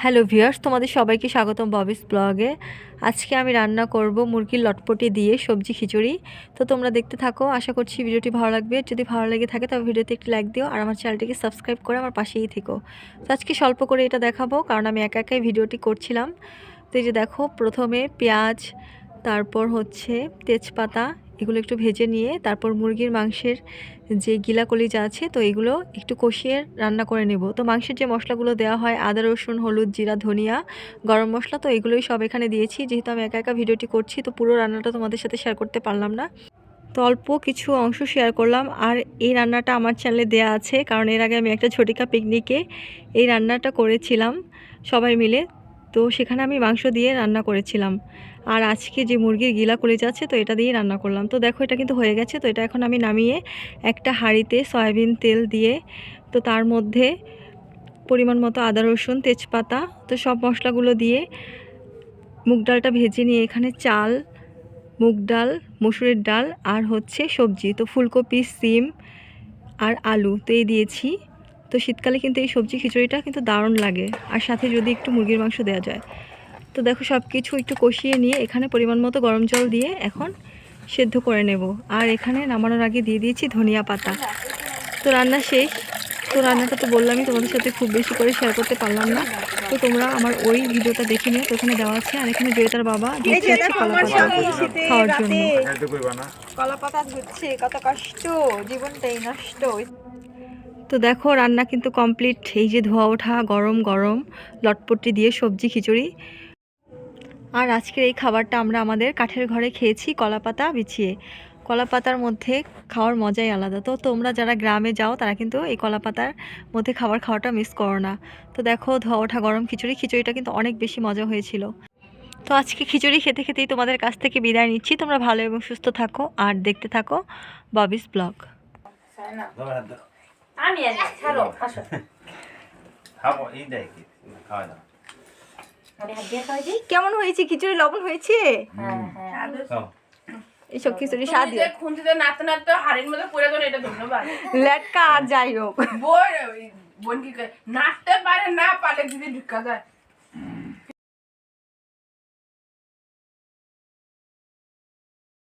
Hello viewers, তোমাদের সবাইকে স্বাগতম ববিস ব্লগে। আজকে আমি রান্না করব মুরগির লটপটি দিয়ে সবজি খিচুড়ি। তো তোমরা দেখতে থাকো, আশা করছি ভিডিওটি ভালো লাগবে। যদি ভালো লেগে থাকে তবে ভিডিওতে একটি লাইক দিও আর আমার চ্যানেলটিকে সাবস্ক্রাইব করে আমার পাশেই থেকো। তো আজকে স্বল্প করে এটা দেখাবো, কারণ আমি একা একাই ভিডিওটি করছিলাম। তো এই যে দেখো, প্রথমে পেঁয়াজ, তারপর হচ্ছে তেজপাতা এগুলো একটু ভেজে নিয়ে তারপর মুরগির মাংসের যে গিলা কলিজা আছে, তো এগুলো একটু কষিয়ে রান্না করে নেব। তো মাংসের যে মশলাগুলো দেওয়া হয়, আদা, রসুন, হলুদ, জিরা, ধনিয়া, গরম মশলা, তো এগুলোই সব এখানে দিয়েছি। যেহেতু আমি একা একা ভিডিওটি করছি, তো পুরো রান্নাটা তোমাদের সাথে শেয়ার করতে পারলাম না। তো অল্প কিছু অংশ শেয়ার করলাম। আর এই রান্নাটা আমার চ্যানেলে দেয়া আছে, কারণ এর আগে আমি একটা ঝটিকা পিকনিকে এই রান্নাটা করেছিলাম সবাই মিলে। তো সেখানে আমি মাংস দিয়ে রান্না করেছিলাম। আর আজকে যে মুরগির গিলা কলিজা আছে, তো এটা দিয়ে রান্না করলাম। তো দেখো, এটা কিন্তু হয়ে গেছে। তো এটা এখন আমি নামিয়ে একটা হাঁড়িতে সয়াবিন তেল দিয়ে, তো তার মধ্যে পরিমাণ মতো আদা, রসুন, তেজপাতা, তো সব মশলাগুলো দিয়ে মুগ ডালটা ভেজে নিয়ে এখানে চাল, মুগ ডাল, মসুরের ডাল আর হচ্ছে সবজি। তো ফুলকপি, সিম আর আলু, তো এই দিয়েছি। তো শীতকালে কিন্তু এই সবজি খিচুড়িটা কিন্তু দারুণ লাগে। আর সাথে যদি একটু মুরগির মাংস দেওয়া যায়। তো দেখো সব কিছু একটু কষিয়ে নিয়ে এখানে পরিমাণ মতো গরম জল দিয়ে এখন সেদ্ধ করে নেব। আর এখানে নামানোর আগে দিয়ে দিয়েছি ধনিয়া পাতা। তো রান্না শেষ। তো রান্নাটা তো বললামই তোমাদের সাথে খুব বেশি করে শেয়ার করতে পারলাম না। তো তোমরা আমার ওই ভিডিওটা দেখে নিও। তো ওখানে দেওয়া আছে। আর এখানে জয়িতার বাবা দিচ্ছে কলা পাতা খাওয়ার জন্য। একটু কইবা না কলা পাতা ধুচ্ছে কত কষ্ট। জীবনটাই নষ্ট। তো দেখো, রান্না কিন্তু কমপ্লিট এই যে ধোয়া ওঠা, গরম গরম। লটপটি দিয়ে সবজি, খিচুড়ি। আর আজকের এই খাবারটা আমরা আমাদের কাঠের ঘরে খেয়েছি কলা পাতা বিছিয়ে। কলা পাতার মধ্যে খাওয়ার মজাই আলাদা। তো তোমরা যারা গ্রামে যাও, তারা কিন্তু এই কলা পাতার মধ্যে খাবার খাওয়াটা মিস করো না। তো দেখো, ধোয়া ওঠা, গরম, খিচুড়ি। খিচুড়িটা কিন্তু অনেক বেশি মজা হয়েছিল। তো আজকে খিচুড়ি খেতে খেতেই তোমাদের কাছ থেকে বিদায় নিচ্ছি। তোমরা ভালো এবং সুস্থ থাকো, আর দেখতে থাকো ববিস ব্লগ। আমি আনি ছাড়ো আসো খাব এই দেখ খাওয়া দাও কেমন হয়েছে খিচুড়ি লবণ হয়েছে হ্যাঁ হ্যাঁ এইসব খিচুড়ি স্বাদ তুমি নাতে নাড়তে হাড়ির মধ্যে পড়ে গেল এটা ধন্যবাদ লেটকা আর যাই হোক বোন বোন কি করে নাচতে পারে না পারে দিদি ঢুকা যায়